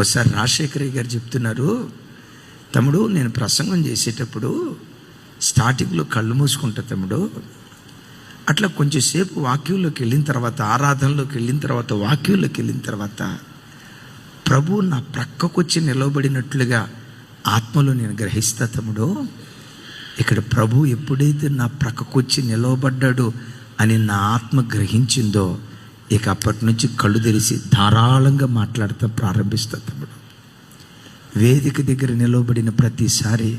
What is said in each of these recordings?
ఒకసారి రాజశేఖర్ గారు చెప్తున్నారు తమ్ముడు నేను ప్రసంగం చేసేటప్పుడు స్టార్టింగ్లో కళ్ళు మూసుకుంటా తమ్ముడు. అట్లా కొంచెంసేపు వాక్యంలోకి వెళ్ళిన తర్వాత ఆరాధనలోకి వెళ్ళిన తర్వాత వాక్యంలోకి వెళ్ళిన తర్వాత ప్రభు నా ప్రక్కకొచ్చి నిలవబడినట్లుగా ఆత్మలో నేను గ్రహిస్తా తమ్ముడు. ఇక్కడ ప్రభు ఎప్పుడైతే నా ప్రక్కకొచ్చి నిలవబడ్డాడు అని నా ఆత్మ గ్రహించిందో ఇక అప్పటి నుంచి కళ్ళు తెరిచి ధారాళంగా మాట్లాడుతూ ప్రారంభిస్తా తమ్ముడు. వేదిక దగ్గర నిలవబడిన ప్రతిసారి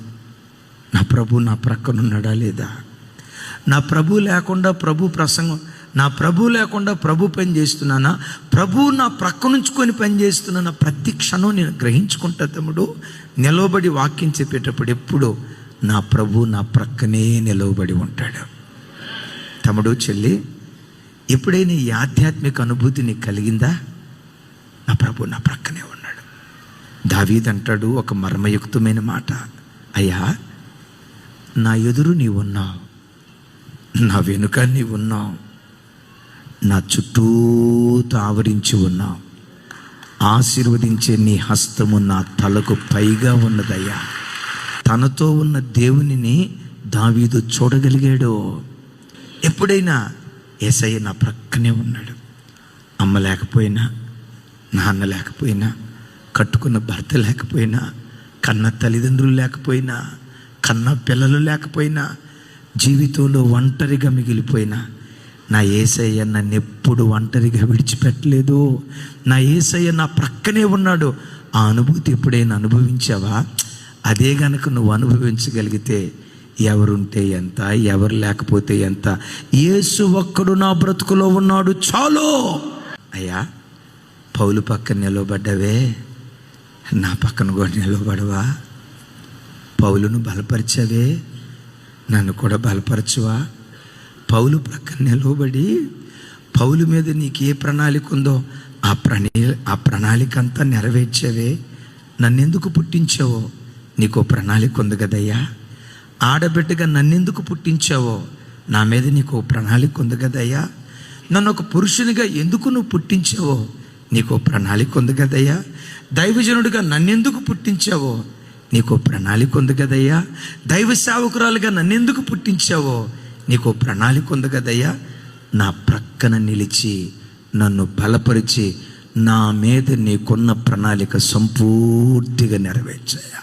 నా ప్రభు నా ప్రక్కనున్నాడా లేదా? నా ప్రభు లేకుండా ప్రభు ప్రసంగం నా ప్రభు లేకుండా ప్రభు పని చేస్తున్నానా? ప్రభు నా ప్రక్క నుంచుకొని పని చేస్తున్నానా? ప్రతి క్షణం నేను గ్రహించుకుంటా తమ్ముడు. నిలవబడి వాక్యం చెప్పేటప్పుడు ఎప్పుడు నా ప్రభు నా ప్రక్కనే నిలవబడి ఉంటాడు. తమ్ముడు చెల్లి ఎప్పుడైనా ఈ ఆధ్యాత్మిక అనుభూతి నీకు కలిగిందా? నా ప్రభు నా ప్రక్కనే ఉన్నాడు. దావీదంటాడు ఒక మర్మయుక్తమైన మాట. అయ్యా నా ఎదురు నీవు ఉన్నావు. నా వెనుక నీవు ఉన్నావు. నా చుట్టూతో ఆవరించి ఉన్నావు. ఆశీర్వదించే నీ హస్తము నా తలకు పైగా ఉన్నదయ్యా. తనతో ఉన్న దేవునిని దావీదు చూడగలిగాడు? ఎప్పుడైనా ఏసయ్య నా ప్రక్కనే ఉన్నాడు. అమ్మ లేకపోయినా నాన్న లేకపోయినా కట్టుకున్న భర్త లేకపోయినా కన్న తల్లిదండ్రులు లేకపోయినా కన్న పిల్లలు లేకపోయినా జీవితంలో ఒంటరిగా మిగిలిపోయినా నా ఏసయ్య నన్ను ఎప్పుడు ఒంటరిగా విడిచిపెట్టలేదు నా ఏసయ్య నా ప్రక్కనే ఉన్నాడు. ఆ అనుభూతి ఎప్పుడైనా అనుభవించావా? అదే గనక నువ్వు అనుభవించగలిగితే ఎవరుంటే ఎంత ఎవరు లేకపోతే ఎంత? యేసు ఒక్కడు నా బ్రతుకులో ఉన్నాడు చాలు! అయ్యా పౌలు పక్కన నిలవబడ్డవే నా పక్కన కూడా నిలవబడవా పౌలును బలపరిచవే నన్ను కూడా బలపరచువా? పౌలు ప్రక్కన నిలవబడి పౌలు మీద నీకు ఏ ప్రణాళిక ఉందో ఆ ప్రణీ ఆ ప్రణాళిక అంతా నెరవేర్చవే. నన్నెందుకు పుట్టించావో? నీకు ప్రణాళిక ఉంది కదయ్యా. ఆడబిడ్డగా నన్నెందుకు పుట్టించావో? నా మీద నీకు ఓ ప్రణాళిక ఉంది కదయ్యా. నన్ను ఒక పురుషునిగా ఎందుకు నువ్వు పుట్టించావో? నీకు ప్రణాళిక ఉంది కదయ్యా. దైవజనుడిగా నన్నెందుకు పుట్టించావో? నీకు ప్రణాళిక ఉంది కదయ్యా. దైవ సేవకురాలుగా నన్నెందుకు పుట్టించావో? నీకు ప్రణాళిక ఉంది కదయ్యా. నా ప్రక్కన నిలిచి నన్ను బలపరిచి నా మీద నీకున్న ప్రణాళిక సంపూర్తిగా నెరవేర్చాయా.